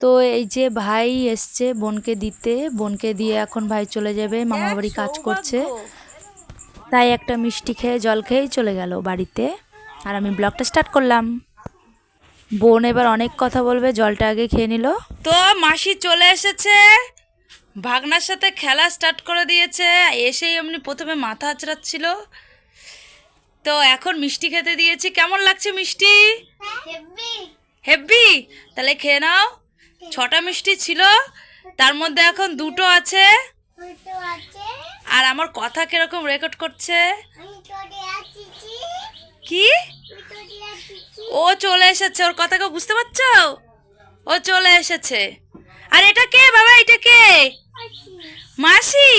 তো এই যে ভাই এসছে বোনকে দিতে বোনকে দিয়ে এখন ভাই চলে যাবে মামা বাড়ি কাজ করছে। তাই একটা মিষ্টি খেয়ে জল খেয়েই চলে গেল বাড়িতে। আর আমি ব্লগটা স্টার্ট করলাম। বোন এবার অনেক কথা বলবে জলটা আগে খেয়ে নিল। তো মাসি চলে এসেছে। ভাগনার সাথে খেলা স্টার্ট করে দিয়েছে। এসেই এমনি প্রথমে মাথা আচড়াচ্ছিল। তো এখন মিষ্টি খেতে দিয়েছি। কেমন লাগছে মিষ্টি? হেব্বি তাহলে খেয়ে নাও। ছটা মিষ্টি ছিল তার মধ্যে এখন দুটো আছে। আর আমার কথা কীরকম রেকর্ড করছে? কি? ও চলে এসেছে ওর কথা কেউ বুঝতে পারছ? ও চলে এসেছে। আর এটা কে বাবা? এটা কে? মাসি।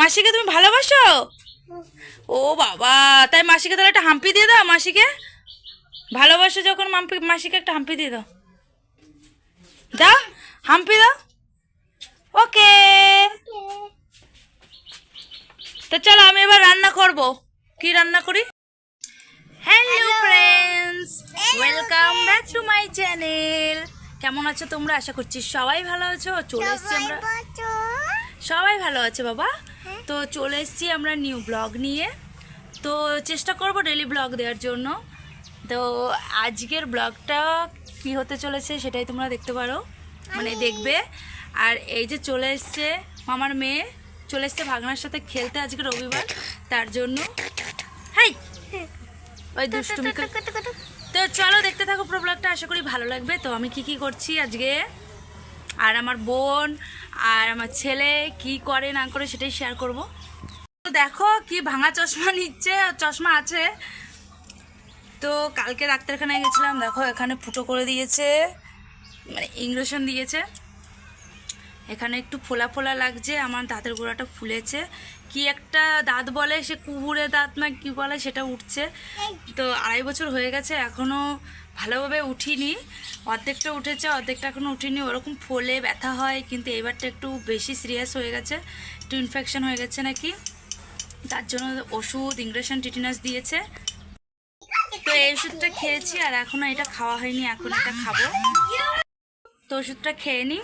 মাসিকে তুমি ভালোবাসো? ও বাবা তাই মাসিকে তাহলে একটা হাম্পি দিয়ে দাও মাসিকে? ভালোবাসো যখন মাম্পি মাসিকে একটা হাম্পি দিয়ে দাও। দাও হাম্পি দাও ওকে তো চলো আমি এবার রান্না করব। কি রান্না করি? Hello friends welcome back to my channel কেমন আছো তোমরা? আশা করছি সবাই ভালো আছো। চলে এসেছি আমরা সবাই ভালো আছে বাবা। তো চলে এসেছি আমরা নিউ ব্লগ নিয়ে। তো চেষ্টা করব ডেলি ব্লগ দেওয়ার জন্য। তো আজকের ব্লগটা কি হতে চলেছে সেটাই তোমরা দেখতে পারো। মানে দেখবে। আর এই যে চলে এসছে মামার মেয়ে চলে এসছে ভাগনার সাথে খেলতে আজকে রবিবার তার জন্য। হাই! ওই দুষ্টুমি তো চলো দেখতে থাকো পুরো ব্লগটা আশা করি ভালো লাগবে। তো আমি কি কি করছি আজকে? আর আমার বোন আর আমার ছেলে কি করে না করে সেটাই শেয়ার করব। তো দেখো কি ভাঙা চশমা নিচ্ছে চশমা আছে। তো কালকে ডাক্তারখানায় গেছিলাম, দেখো এখানে ফুটো করে দিয়েছে মানে ইঞ্জেকশন দিয়েছে। এখানে একটু ফোলা ফোলা লাগছে, আমার দাঁতের গোড়াটা ফুলেছে। কি একটা দাঁত বলে, সে কুবুরে দাঁত না কি বলে, সেটা উঠছে। তো আড়াই বছর হয়ে গেছে এখনও ভালোভাবে উঠিনি। অর্ধেকটা উঠেছে, অর্ধেকটা এখনও উঠিনি। ওরকম ফোলে ব্যথা হয়, কিন্তু এবারটা একটু বেশি সিরিয়াস হয়ে গেছে। একটু ইনফেকশন হয়ে গেছে নাকি? তার জন্য ওষুধ ইংরেশন টিটিনাস দিয়েছে। তো এই ওষুধটা খেয়েছি আর এখনও এটা খাওয়া হয়নি, এখন এটা খাব। তো ওষুধটা খেয়ে নিই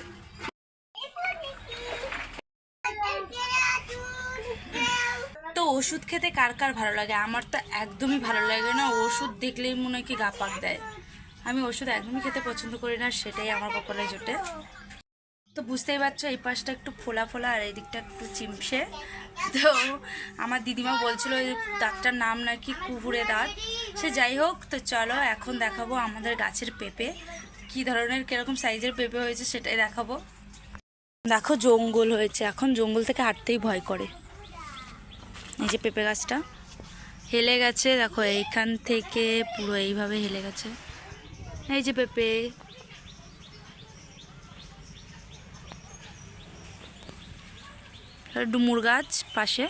তো ওষুধ খেতে কার কার ভালো লাগে? আমার তো একদমই ভালো লাগে না। ওষুধ দেখলেই মনে হয় কি গা পাক দেয়। আমি ওষুধ একদমই খেতে পছন্দ করি না, সেটাই আমার কপালে জোটে। তো বুঝতেই পারছ, এই পাশটা একটু ফোলা ফোলা আর এই দিকটা একটু চিমসে তো আমার দিদিমা বলছিল ওই দাঁতটার নাম নাকি কুহুরে দাঁত। সে যাই হোক, তো চলো এখন দেখাবো আমাদের গাছের পেঁপে। কি ধরনের, কীরকম সাইজের পেঁপে হয়েছে সেটাই দেখাবো। দেখো, জঙ্গল হয়েছে। এখন জঙ্গল থেকে হাঁটতেই ভয় করে। এই যে পেঁপে গাছটা হেলে গেছে। দেখো, এইখান থেকে পুরো এইভাবে হেলে গেছে। এই যে পেঁপে। ডুমুর গাছ পাশে।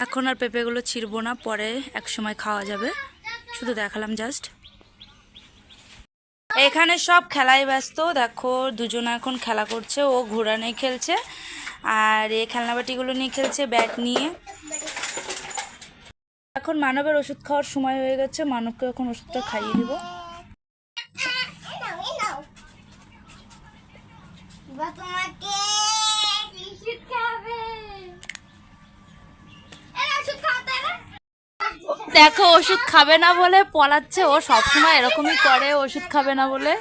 এখন আর পেঁপেগুলো ছিঁড়বো না, পরে এক সময় খাওয়া যাবে। শুধু দেখালাম জাস্ট। এখানে সব খেলায় ব্যস্ত, দেখো দুজন এখন খেলা করছে, ও ঘোড়া নিয়ে খেলছে, আর এ খেলনাবাটিগুলো নিয়ে খেলছে ব্যাট নিয়ে। এখন মানবের ওষুধ খাওয়ার সময় হয়ে গেছে মানবকে এখন ওষুধটা খাইয়ে দিব। তোমাকে ওষুধ খাবে এই ওষুধ খাওয়াতে হবে দেখো, ওষুধ খাবে না বলে পলাচ্ছে। ও সবসময় এরকমই করে, ওষুধ খাবে না বলে।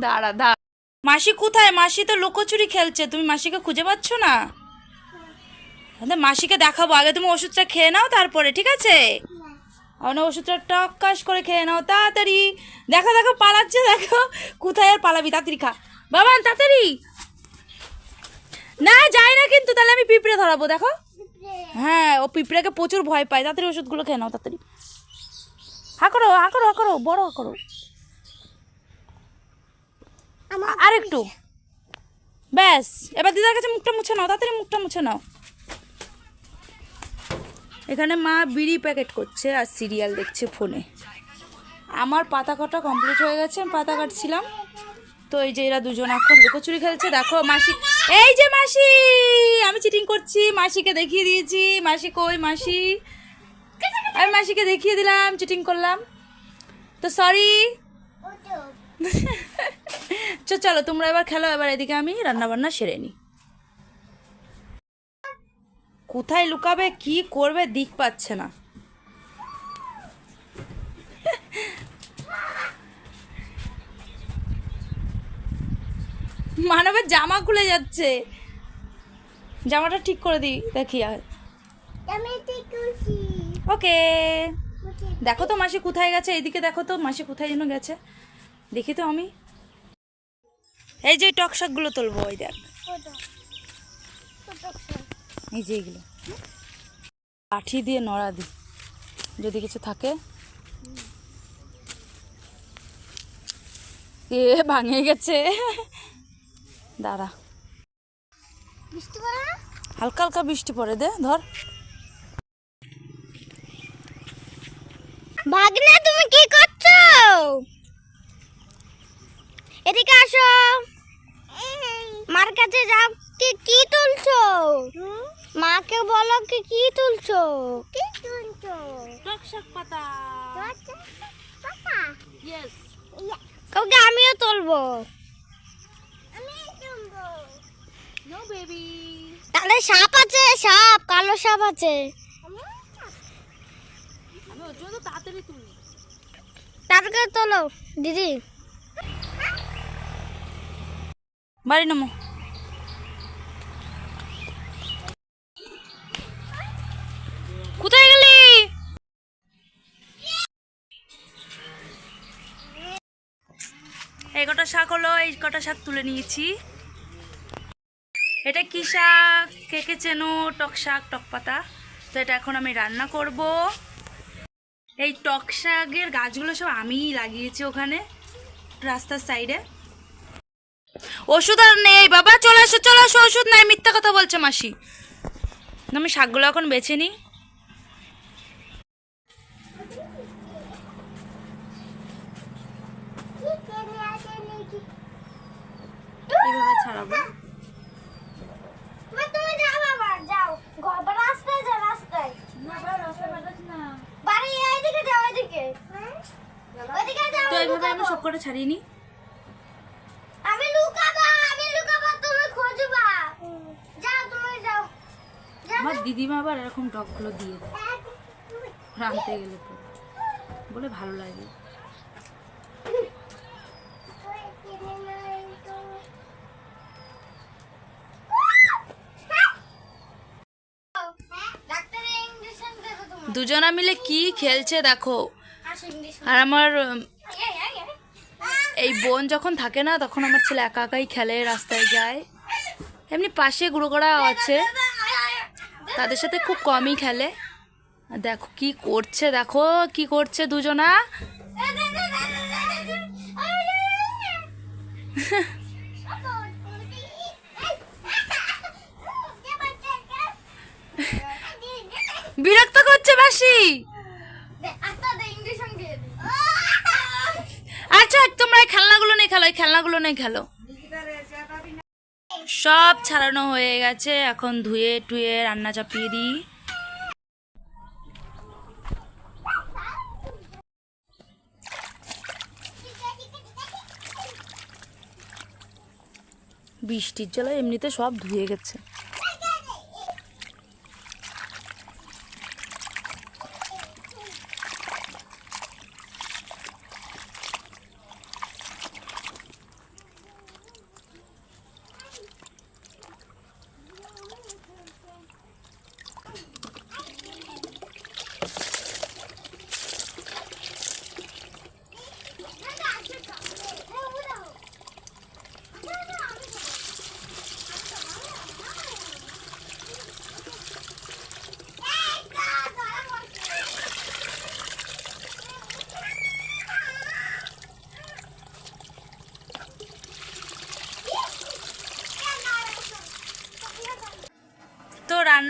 দাঁড়া দাঁড়া। মাসি কোথায়? মাসি তো লুকোচুরি খেলছে। তুমি মাসিকে খুঁজে পাচ্ছ না? তাহলে মাসিকে দেখাবো। আগে তুমি ওষুধটা খেয়ে নাও তারপরে, ঠিক আছে? অন্য ওষুধটা টকাস করে খেয়ে নাও, তাড়াতাড়ি। দেখো দেখো, পালাচ্ছে, দেখো। কোথায় আর পালাবি? তাড়াতাড়ি খা। বাবা তাড়াতাড়ি। না যাই না কিন্তু তাহলে আমি পিঁপড়ে ধরাবো দেখো। হ্যাঁ ও পিঁপড়েকে প্রচুর ভয় পায়। তাড়াতাড়ি ওষুধগুলো খেয়ে নাও তাড়াতাড়ি। হা করো হা করো হা করো বড় হা করো। আর একটু ব্যাস এবার দিদার কাছে মুখটা মুছে নাও তাড়াতাড়ি মুখটা মুছে নাও। এখানে মা বিড়ি প্যাকেট করছে আর সিরিয়াল দেখছে ফোনে। আমার পাতা কাটা কমপ্লিট হয়ে গেছে আমি পাতা কাটছিলাম। তো এই যে এরা দুজন এখন লুকোচুরি খেলছে দেখো মাসি এই যে মাসি, আমি চিটিং করছি, মাসিকে দেখিয়ে দিয়েছি। মাসি কই মাসি? আমি মাসিকে দেখিয়ে দিলাম চিটিং করলাম। তো সরি চো, চলো, তোমরা এবার খেলো, এবার এদিকে আমি রান্না বান্না সেরে নিই কোথায় লুকাবে, কি করবে, দিক পাচ্ছে না। মানবের জামা খুলে যাচ্ছে। জামাটা ঠিক করে দিই দেখি আর। ওকে। দেখো তো মাসি কোথায় গেছে এইদিকে দেখো তো মাসি কোথায় যেন গেছে। দেখি তো আমি। এই যে টক শাকগুলো তুলবো, ওই দেখ। এই যে এইগুলো কাঠি দিয়ে নড়া দি, যদি কিছু থাকে। এ, ভাঙে গেছে। দাঁড়া। বৃষ্টি পড়ে না? হালকা হালকা বৃষ্টি পড়ে দে ধর। ভাগনা তুমি কি করছ? এদিকে আসো। মার কাছে যাও কি কি তুলছো? মাকে বলো কি কি তুলছো? কি তুলছো? টক শাক পাতা। ইয়েস কাউকে আমিও তুলবো। তাহলে সাপ আছে সাপ কালো সাপ আছে। তাড়াতাড়ি তোলো দিদি। বাড়ি নামো। কোথায় গেলি? এই কটা শাক হলো এই কটা শাক তুলে নিয়েছি। এটা কী শাক? কে কে চেনো? টক শাক, টক পাতা? তো এটা এখন আমি রান্না করব। এই টক শাকের গাছগুলো সব আমিই লাগিয়েছি ওখানে, রাস্তার সাইডে। ওষুধ আর নেই বাবা, চলে আসো চলে আসো ওষুধ নাই, মিথ্যা কথা বলছে মাসি। আমি শাকগুলো এখন বেছে নিই। ছাড়াবো তুমি যাও আবার যাও ঘর রাস্তায় যাও রাস্তায় বাড়ি এইদিকে যাও এইদিকে ওইদিকে যাও তো এইভাবে আমি সব করে ছাড়িয়ে নিই আমি লুকাবো আমি লুকাবো তুমি খুঁজবা। যাও তুমি যাও। আমার দিদিমা আবার এরকম টকগুলো দিয়ে রাঁধতে গেলে তো। বলে ভালো লাগে। তোমার দুজনা মিলে কি খেলছে দেখো। আর আমার এই বোন যখন থাকে না, তখন আমার ছেলে একা একাই খেলে, রাস্তায় যায়। এমনি পাশে গুঁড়োকড়া আছে। তাদের সাথে খুব কমই খেলে। দেখো কি করছে, দেখো কি করছে দুজনা বিরক্ত করছে বাসি আচ্ছা তোমরা এই খেলনাগুলো নেই খেলো এই খেলো সব ছাড়ানো হয়ে গেছে। এখন ধুয়ে টুয়ে রান্না চাপিয়ে দিই। বৃষ্টির জলে এমনিতে সব ধুয়ে গেছে।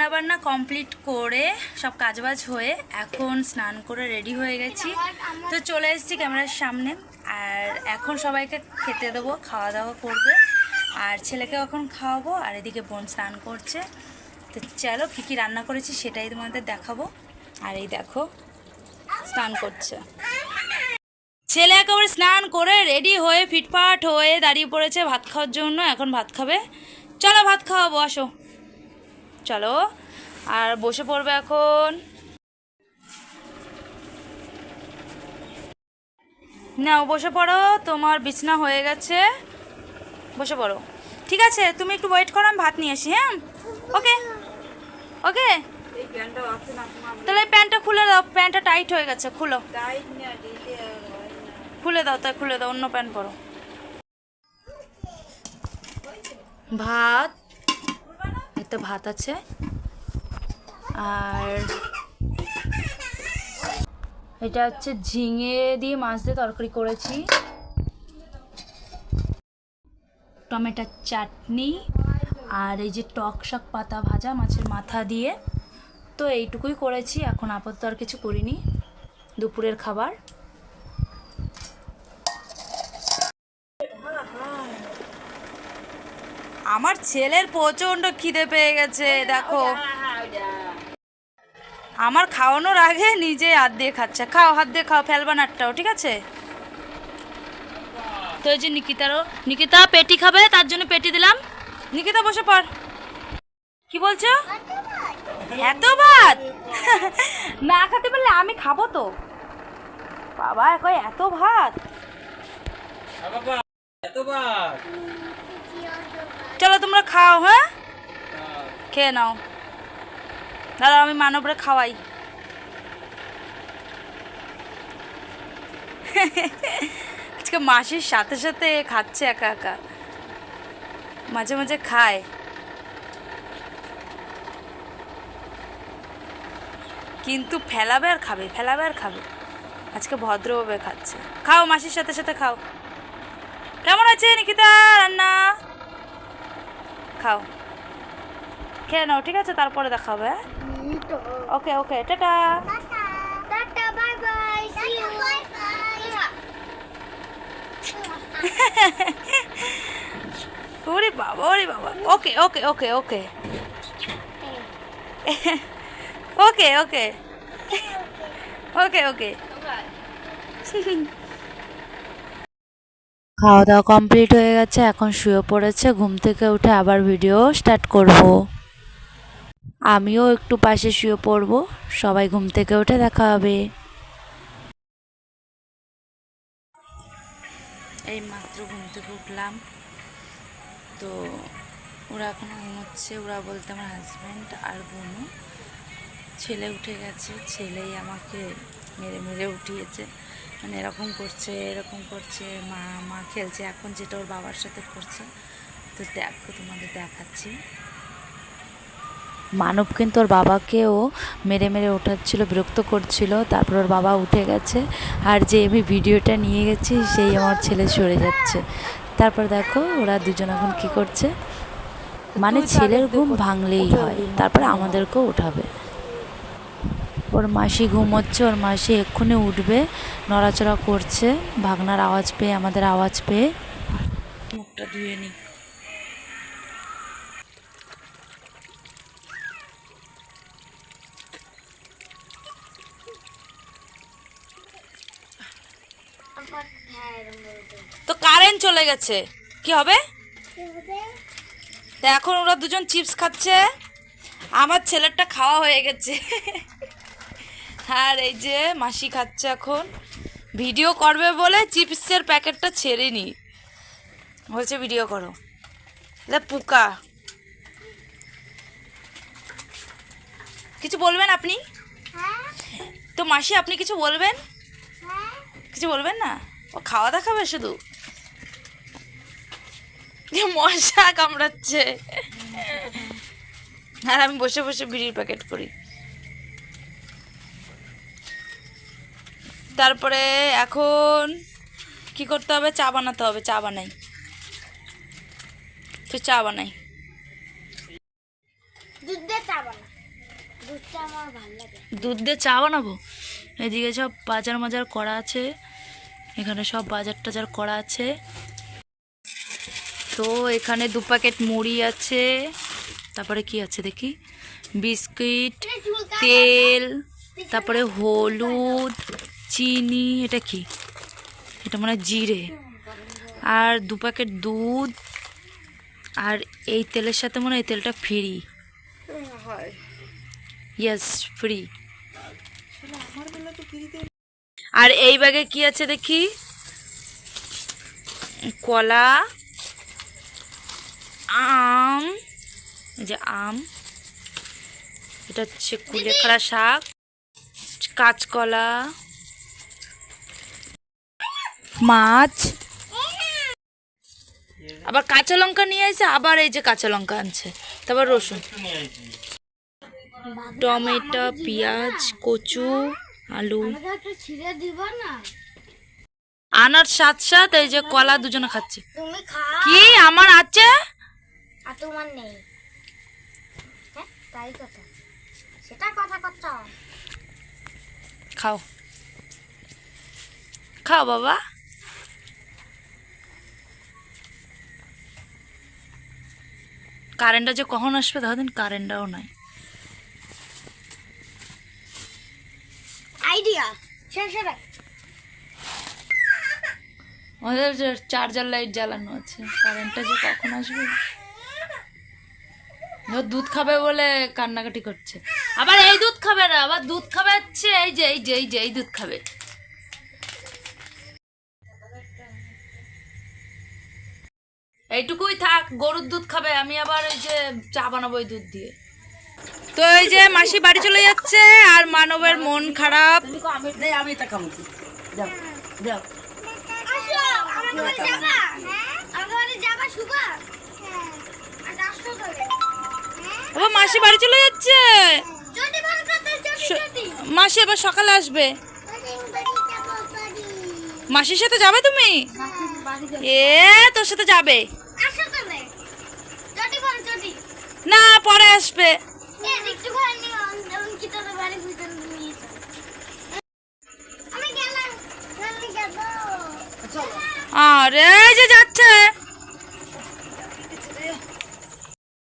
তো রান্না বান্না কমপ্লিট করে সব কাজবাজ হয়ে এখন স্নান করে রেডি হয়ে গেছি। তো চলে এসেছি ক্যামেরার সামনে। আর এখন সবাইকে খেতে দেবো, খাওয়া দাওয়া করবে। আর ছেলেকে এখন খাওয়াবো, আর এদিকে বোন স্নান করছে। তো চলো কী কী রান্না করেছি সেটাই তোমাদের দেখাবো। আর এই দেখো, স্নান করছে। ছেলে একেবারে স্নান করে রেডি হয়ে ফিটফাট হয়ে দাঁড়িয়ে পড়েছে ভাত খাওয়ার জন্য, এখন ভাত খাবে। চলো ভাত খাওয়াবো, আসো। চলো আর বসে পড়বে এখন। নাও বসে পড়ো তোমার বিছনা হয়ে গেছে। বসে পড়ো। ঠিক আছে তুমি একটু ওয়েট করো আমি ভাত নিয়ে আসি হ্যাঁ? ওকে ওকে তাহলে প্যান্টটা খুলে দাও প্যান্টটা টাইট হয়ে গেছে খুলো। খুলে দাও তাই খুলে দাও অন্য প্যান্ট পরো। ভাত একটা ভাত আছে। আর এটা হচ্ছে ঝিঙে দিয়ে মাছ দিয়ে তরকারি করেছি। টমেটোর চাটনি আর এই যে টক শাক পাতা ভাজা মাছের মাথা দিয়ে। তো এইটুকুই করেছি, এখন আপাতত আর কিছু করিনি। দুপুরের খাবার আমার ছেলের প্রচণ্ড খিদে পেয়ে গেছে দেখো। আমার খাওয়ানোর আগে নিজে হাত দিয়ে খাচ্ছে। খাও হাত দিয়ে খাও ফেলবা নাটটাও ঠিক আছে? তো এই যে নিকিতারও নিকিতা পেটি খাবে তার জন্য পেটি দিলাম। নিকিতা বসে পড়। কি বলছো? এত ভাত? না খেতে পারলে আমি খাব তো। বাবা কয় এত ভাত? চলো তোমরা খাও হ্যাঁ? খেয়ে নাও। দাঁড়াও, আমি মানবরে খাওয়াই। আজকে মাসির সাথে সাথে খাচ্ছে একা একা। মাঝে মাঝে খায়। কিন্তু ফেলাবে আর খাবে, ফেলাবে আর খাবে। আজকে ভদ্রভাবে খাচ্ছে। খাও, মাসির সাথে সাথে খাও। কেমন আছে, নিকিতা, রান্না? খাও খেয়ে নাও ঠিক আছে? তারপরে দেখা হবে হ্যাঁ? Okay okay tata. ওরে বাবা ওরে বাবা। ওকে ওকে ওকে ওকে। ওকে ওকে। ওকে ওকে। খাওয়া দাওয়া কমপ্লিট হয়ে গেছে, এখন শুয়ে পড়েছে, ঘুম থেকে উঠে আবার ভিডিও স্টার্ট করব। আমিও একটু পাশে শুয়ে পড়ব, সবাই ঘুম থেকে উঠে দেখা হবে। এই মাত্র ঘুম থেকে উঠলাম। তো ওরা এখনও ঘুমোচ্ছে, ওরা বলতে আমার হাজব্যান্ড আর বোনু ছেলে উঠে গেছে, ছেলেই আমাকে মেরে মেরে উঠিয়েছে। মানে এরকম করছে এরকম করছে মা মা খেলছে এখন যেটা ওর বাবার সাথে করছে। তো দেখো তোমাদের দেখাচ্ছি। মানব কিন্তু ওর বাবাকেও মেরে মেরে ওঠাচ্ছিল বিরক্ত করছিল তারপর ওর বাবা উঠে গেছে। আর যে আমি ভিডিওটা নিয়ে গেছি সেই আমার ছেলে সরে যাচ্ছে। তারপর দেখো ওরা দুজন এখন কি করছে? মানে ছেলের ঘুম ভাঙলেই হয়। তারপর আমাদেরকেও উঠাবে ওর মাসি ঘুমোচ্ছে, ওর মাসি এক্ষুনি উঠবে, নড়াচড়া করছে, ভাগনার আওয়াজ পেয়ে, আমাদের আওয়াজ পেয়ে। মুখটা ধুয়ে নিই তো কারেন্ট চলে গেছে। কি হবে? এখন ওরা দুজন চিপস খাচ্ছে। আমার ছেলেরটা খাওয়া হয়ে গেছে। আর এই যে মাসি খাচ্ছে এখন। ভিডিও করবে বলে চিপসের প্যাকেটটা ছেড়ে নি। বলছে ভিডিও করো। পোকা। কিছু বলবেন আপনি? তো মাসি আপনি কিছু বলবেন? কিছু বলবেন না? ও খাওয়া দাওয়া শুধু? যে মশা কামড়াচ্ছে। আর আমি বসে বসে বিড়ির প্যাকেট করি। তারপরে এখন কি করতে হবে? চা বানাতে হবে চা বানাই। তো চা বানাই। দুধ দিয়ে চা দুধ দিয়ে চা বানাবো? এদিকে সব বাজার মাজার করা আছে। এখানে সব বাজার টাজার করা আছে। তো এখানে দু প্যাকেট মুড়ি আছে। তারপরে কি আছে দেখি? বিস্কিট তেল তারপরে হলুদ চিনি, এটা কি? এটা মনে হয় জিরে। আর দু প্যাকেট দুধ। আর এই তেলের সাথে মনে হয় তেলটা ফ্রি ইয়েস ফ্রি আর এই ব্যাগে কি আছে দেখি? কলা, আম যে আম। এটা হচ্ছে কুলেখাড়া শাক। কাঁচকলা। মাছ। আবার কাঁচা লঙ্কা নিয়ে আসে আবার এই যে কাঁচা লঙ্কা আনছে। তারপর রসুন। টমেটো পেঁয়াজ কচু আলু। আনার সাথ সাথ এই যে কলা দুজনে খাচ্ছে। কি আমার আছে? তোমার নেই। হ্যাঁ তাই কথা। সেটা কথা করছ খাও। খাও বাবা। কারেন্টটা যে কখন আসবে ততদিন কারেন্টটাও নাই। আইডিয়া আমাদের যে চার্জার লাইট জ্বালানো আছে কারেন্টটা যে কখন আসবে? দুধ খাবে বলে কান্নাকাটি করছে। আবার এই দুধ খাবে না আবার দুধ খাবে হচ্ছে এই যে এই যে এই যে এই দুধ খাবে। এইটুকুই থাক গরুর দুধ খাবে আমি আবার এই যে চা বানাবো ওই দুধ দিয়ে। তো এই যে মাসি বাড়ি চলে যাচ্ছে আর মানবের মন খারাপ। আবার মাসি বাড়ি চলে যাচ্ছে। মাসি এবার সকালে আসবে। মাসির সাথে যাবে তুমি? এ তোর সাথে যাবে আসো তবে যদি বল যদি না পরে আসবে এ একটু ঘরে নিয়ে অঙ্কিত তো বাড়ি ভিতরে নিয়ে চল আমি গেলাম আমি যাব। আরে যে যাচ্ছে।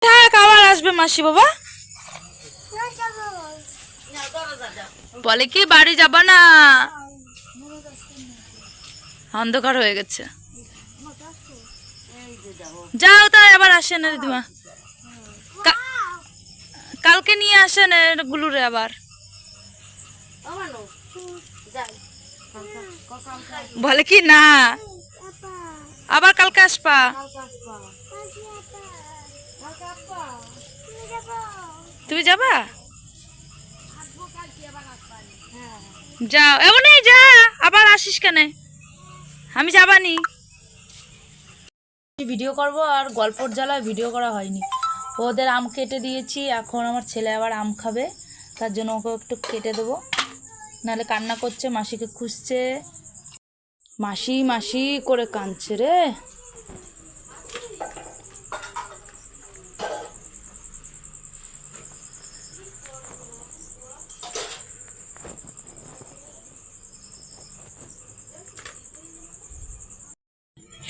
থাক আবার আসবে মাসি বাবা। বলে। কি বাড়ি যাব না? অন্ধকার হয়ে গেছে। যাও তাই আবার আসে না দিদিমা কালকে নিয়ে আসেন গুলুরে আবার। বলে কি, না। আবার কালকে আসবা? তুমি যাবা? যাও। এমনই যা। আবার আসিস কেন? আমি যাবানি। ভিডিও করব আর গল্পর জ্বালায় ভিডিও করা হয়নি। ওদের আম কেটে দিয়েছি, এখন আমার ছেলে আবার আম খাবে, তার জন্য ওকে একটু কেটে দেবো। নাহলে কান্না করছে, মাসিকে খুঁজছে। মাসি মাসি করে কাঁদছে রে।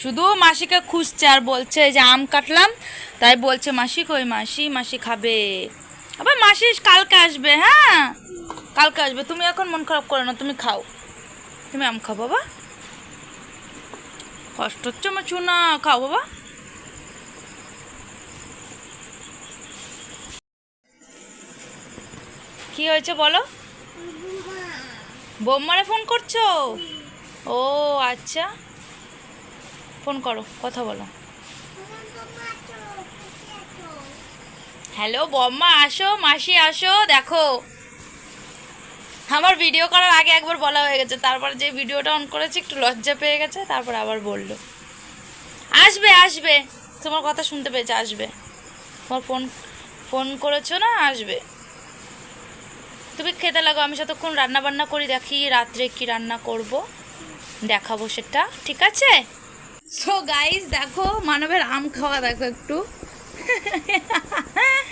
শুধু মাসিকে খুঁজছে আর বলছে যে আম কাটলাম তাই বলছে, মাসি কই, মাসি? মাসি খাবে। আবার মাসি কালকে আসবে হ্যাঁ? কালকে আসবে। তুমি এখন মন খারাপ করো না, তুমি খাও। তুমি আম খাও, বাবা। কষ্ট হচ্ছে আমার চুনা, খাও, বাবা। কি হয়েছে বলো? বোম্মারে ফোন করছ? ও আচ্ছা। ফোন করো, কথা বলো। হ্যালো বম্মা, আসো, মাসি আসো, দেখো। আমার ভিডিও করার আগে একবার বলা হয়ে গেছে, তারপর যে ভিডিওটা অন করেছি, একটু লজ্জা পেয়ে গেছে, তারপর আবার বলল। আসবে আসবে, তোমার কথা শুনতে পেয়েছে, আসবে। তোমার ফোন ফোন করেছ না, আসবে। তুমি খেতে লাগো, আমি যতক্ষণ রান্না বান্না করি, দেখি রাত্রে কি রান্না করব, দেখাবো সেটা, ঠিক আছে? সো গাইস দেখো, মানবের আম খাওয়া, দেখো একটু।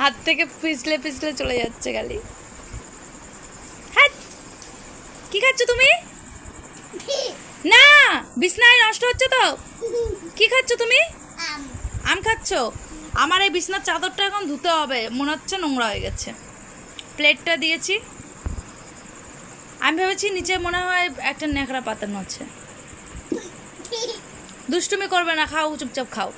হাত থেকে পিছলে পিছলে চলে যাচ্ছে গালি। হ্যাঁ কি খাচ্ছ তুমি? না, বিছনায় নষ্ট হচ্ছে তো। কি খাচ্ছ তুমি? আম খাচ্ছ? আমার এই বিছনার চাদরটা এখন ধুতে হবে, মনে হচ্ছে নোংরা হয়ে গেছে। প্লেটটা দিয়েছি। আমি ভেবেছি নিচে মনে হয় একটা ন্যাকড়া পাতানো আছে। দুষ্টুমি করবে না, খাও, চুপচাপ খাও।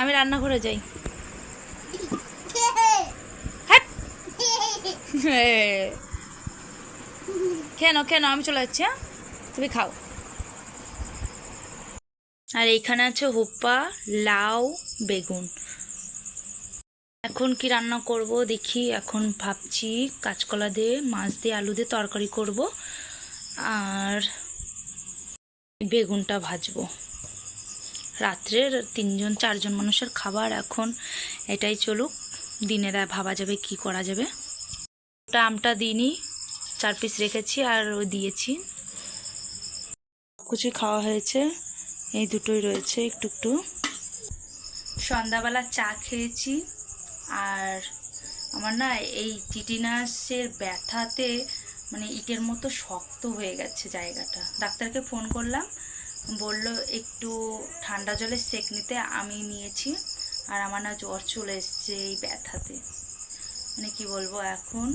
আমি রান্নাঘরে যাই! কেন কেন আমি চলে যাচ্ছি হ্যাঁ? তুমি খাও। আর এইখানে আছে হুপ্পা লাউ বেগুন। এখন কি রান্না করব দেখি এখন ভাবছি কাঁচকলা দিয়ে মাছ দিয়ে আলু দিয়ে তরকারি করব আর বেগুনটা ভাজবো। রাত্রের তিনজন, চারজন মানুষের খাবার। এখন এটাই চলুক। দিনের ভাবা যাবে কি করা যাবে। ওটা আমটা দিইনি, চার পিস রেখেছি আর দিয়েছি। কিছু খাওয়া হয়েছে। এই দুটোই রয়েছে একটু একটু সন্ধ্যাবেলা চা খেয়েছি আর আমার না এই টিটিনাসের ব্যথাতে মানে ইটের মতো শক্ত হয়ে গেছে জায়গাটা। ডাক্তারকে ফোন করলাম। বলল, একটু ঠান্ডা জলে সেক নিতে আমি নিয়েছি আর আমার না জ্বর চলে এসছে এই ব্যথাতে। মানে কি বলব এখন?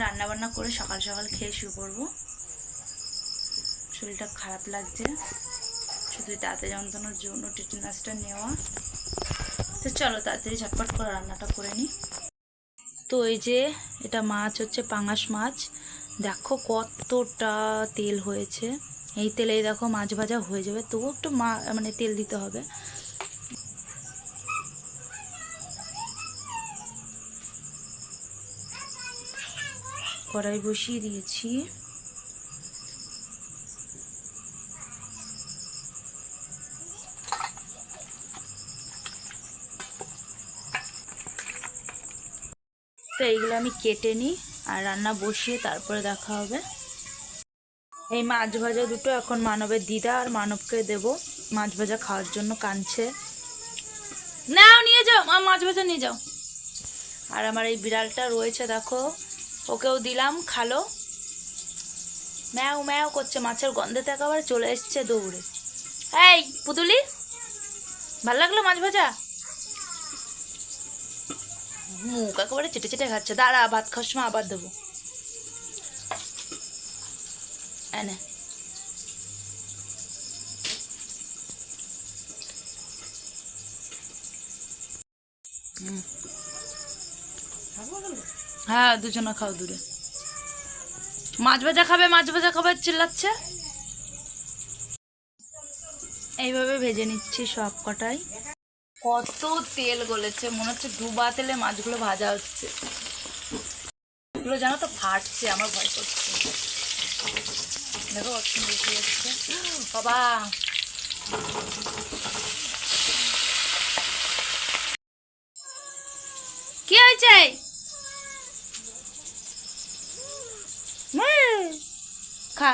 রান্না বান্না করে সকাল সকাল খেয়ে শুয়ে পড়ব। শরীরটা খারাপ লাগছে। শুধু দাঁতে যন্ত্রণার জন্য টিটিনাসটা নেওয়া। তো চলো তাড়াতাড়ি ঝটপট করে রান্নাটা করে নিই। তো এই যে এটা মাছ হচ্ছে পাঙাশ মাছ। দেখো কতটা তেল হয়েছে। এই তেলেই দেখো মাছ ভাজা হয়ে যাবে। তবুও একটু মা মানে তেল দিতে হবে। কড়াই বসিয়ে দিয়েছি। তো এইগুলো আমি কেটে নিই আর রান্না বসিয়ে তারপরে দেখা হবে। এই মাছ ভাজা দুটো এখন মানবের দিদা আর মানবকে দেব। মাছ ভাজা খাওয়ার জন্য কাঁদছে। নাও, নিয়ে যাও মা মাছ ভাজা নিয়ে যাও। আর আমার এই বিড়ালটা রয়েছে, দেখো। ওকেও দিলাম, খালো। ম্যাও ম্যাও করছে, মাছের গন্ধে একেবারে চলে এসছে দৌড়ে। এই, পুতুলি, ভালো লাগল মাছ ভাজা? মুখ একেবারে চেটে চেটে খাচ্ছে। দাঁড়া, ভাত খাওয়ার সময় আবার দেবো। এনে হ্যাঁ দুজনে খাও দূরে মাছ ভাজা খাবে মাছ ভাজা খাবে চিল্লাচ্ছে। এইভাবে ভেজে নিচ্ছি সব কটাই। কত তেল গলেছে মনে হচ্ছে ডুবা তেলে মাছগুলো ভাজা হচ্ছে। এগুলো জানো তো ফাটছে আমার ভয় করছে। দেখো সুন্দর উঠে যাচ্ছে বাবা কি হয়েছে খা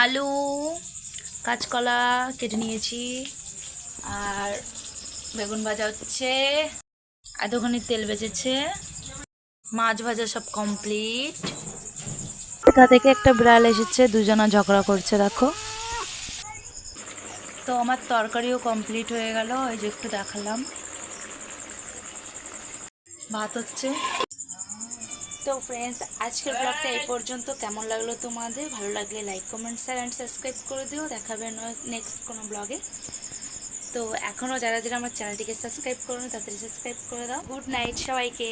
আলু কাঁচকলা কেটে নিয়েছি। আর বেগুন ভাজা হচ্ছে। এতখানি তেল বেজেছে মাছ ভাজা সব কমপ্লিট কোথা থেকে একটা বিড়াল এসেছে, দুজনা ঝগড়া করছে, দেখো। তো আমার তরকারিও কমপ্লিট হয়ে গেল, ওই যে একটু দেখালাম। ভাত হচ্ছে। তো ফ্রেন্ডস আজকের ব্লগটা এই পর্যন্ত। কেমন লাগল তোমাদের? ভালো লাগলে like comment share and subscribe করে দিও। দেখাবে নেক্সট কোনো ব্লগে তো এখনও যারা যারা আমার চ্যানেলটিকে সাবস্ক্রাইব করো তাদের সাবস্ক্রাইব করে দাও। গুড নাইট সবাইকে।